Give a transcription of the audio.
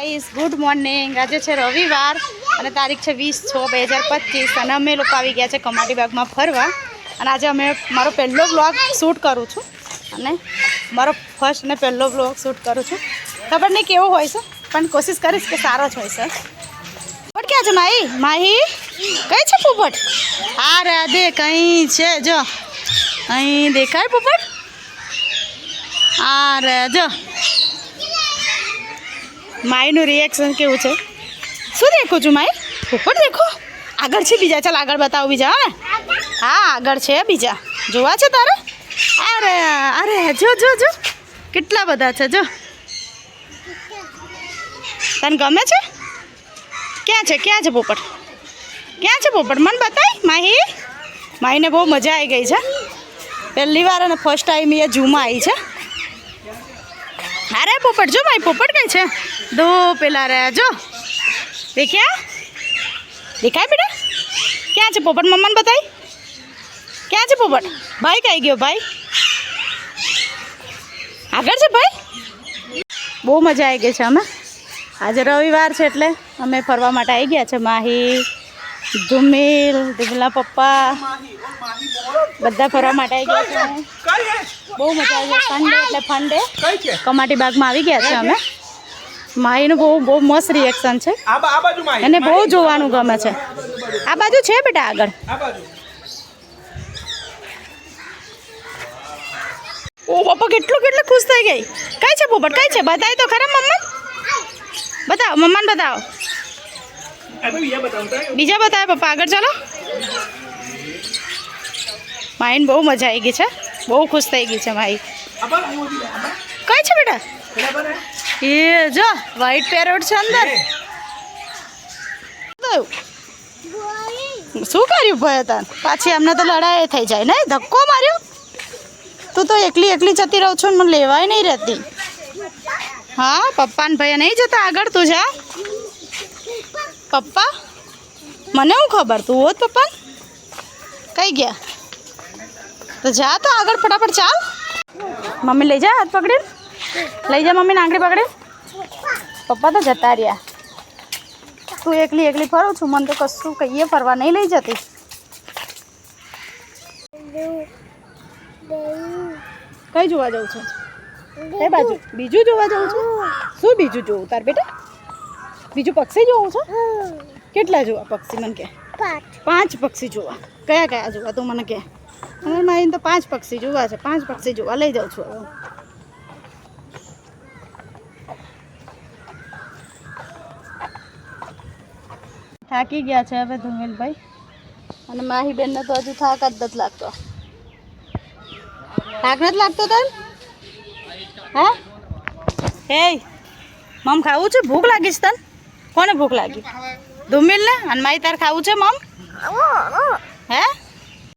Guys good morning આજે છે રવિવાર અને તારીખ છે વીસ છ બે હજાર પચીસ અને અમે લોકો આવી ગયા છે કમાટી બાગમાં ફરવા. અને આજે અમે મારો પહેલો બ્લોગ શૂટ કરું છું. અને મારો ફર્સ્ટ અને પહેલો બ્લોગ શૂટ કરું છું. ખબર નહીં કેવો હોય છે, પણ કોશિશ કરીશ કે સારો જ હોય છે. પોપટ ક્યાં છે માહી? માહી? કઈ છે પોપટ આ રાધે, કઈ છે? જો, અહીં દેખાય પોપટ આ રે જો. માઈનું રિએક્શન કેવું છે? શું દેખું છું માય પોપટ દેખો. આગળ છે બીજા. ચાલ, આગળ બતાવો બીજા, હા હા, આગળ છે બીજા. જોવા છે તારે? અરે અરે, જો જો જો. કેટલા બધા છે, જો. તને ગમે છે? ક્યાં છે? ક્યાં છે પોપટ? ક્યાં છે પોપટ? મને બતાય, માહી. માહીને બહુ મજા આવી ગઈ છે. પહેલી વાર અને ફર્સ્ટ ટાઈમ એ જૂમાં આવી છે. અરે પોપટ, જો મારી પોપટ કઈ છે? દો પેલા રહ્યા જો. દેખ્યા? દેખાય બેટા? ક્યાં છે પોપટ? મમ્માને બતાવી ક્યાં છે પોપટ? ભાઈ કઈ ગયો, ભાઈ? આગળ છે ભાઈ? બહુ મજા આવી ગઈ છે અમે આજે રવિવાર છે એટલે અમે ફરવા માટે આવી ગયા છે, માહી. ધુમિલ ધુમિલા પપ્પા બધા ફરવા માટે આવી ગયા છે બહુ મજા આવી ગઈ. ફંડે એટલે ફંડે કમાટી બાગમાં આવી ગયા છે અમે. માહીનું બહુ બહુ મસ્ત રિએક્શન છે. એને બહુ જોવાનું ગમે છે. આ બાજુ છે બેટા આગળ. ઓ પપ્પા કેટલું કેટલું ખુશ થઈ ગઈ. કઈ છે પોપટ? કઈ છે? બતાવી તો ખરા મમ્મા. બતાવો મમ્માને બતાવો. બીજા બતાવે પપ્પા આગળ ચાલો. માઇન બહુ મજા આવી ગઈ છે. બહુ ખુશ થઈ ગઈ છે માઈ. કઈ છે બેટા. એ જો વ્હાઈટ પેરોટ છે અંદર. શું કર્યું ભય તન? પાછી એમને તો લડાઈ થઈ જાય ને ધક્કો માર્યો? તું તો એકલી એકલી જતી રહું છું મને લેવાય નહીં રહેતી. હા પપ્પા ને ભાઈ નહીં જતા આગળ તું જા. પપ્પા? મને શું ખબર? તું હોત પપ્પા? કઈ ગયા? તો જા તો આગળ ફટાફટ ચાલ. મમ્મી લઈ જા હાથ પકડીને. લઈ જા મમ્મીને આંગળી પકડી પપ્પા તો જતા રહ્યા. તું એકલી એકલી ફરું છું. મને તો કશું કહીએ ફરવા નહીં લઈ જતી. કઈ જોવા જવું છે? કઈ બાજુ? બીજું જોવા જવું છે? શું બીજું જોવું? તાર બેટા? બીજું પક્ષી જોવું છે? કેટલા જોવા પક્ષી મને કે? પાંચ. પક્ષી જોવા. કયા કયા જોવા? તું મને કે. હવે મારી તો પાંચ પક્ષી જોવા છે. પાંચ પક્ષી જોવા. લઈ જાઉં છું હવે. થાકી ગયા છે હવે ધુમિલભાઈ. અને માહી બેનને તો હજુ થાક જ નથી લાગતો. થાક નથી લાગતો તને? હે? હે? મમ ખાવું છે? ભૂખ લાગીશ તને? કોને ભૂખ લાગી? ધુમિલ ને અને માહી તાર ખાવું છે મમ? હે?